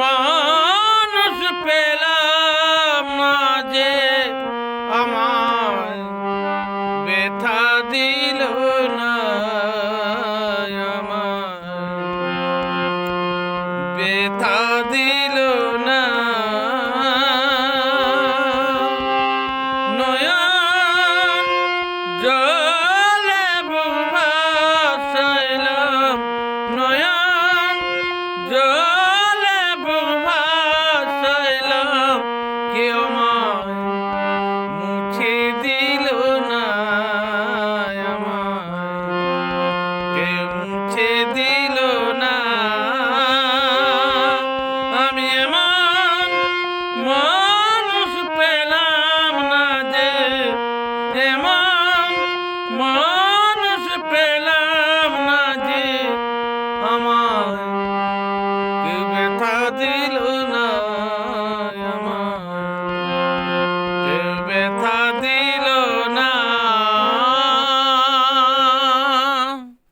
মানুষ পেলাম না যে আমার ব্যথা দিল না আমার ব্যথা দিল না। নয়ন জলে পেলাম না যে আমার ব্যথা দিল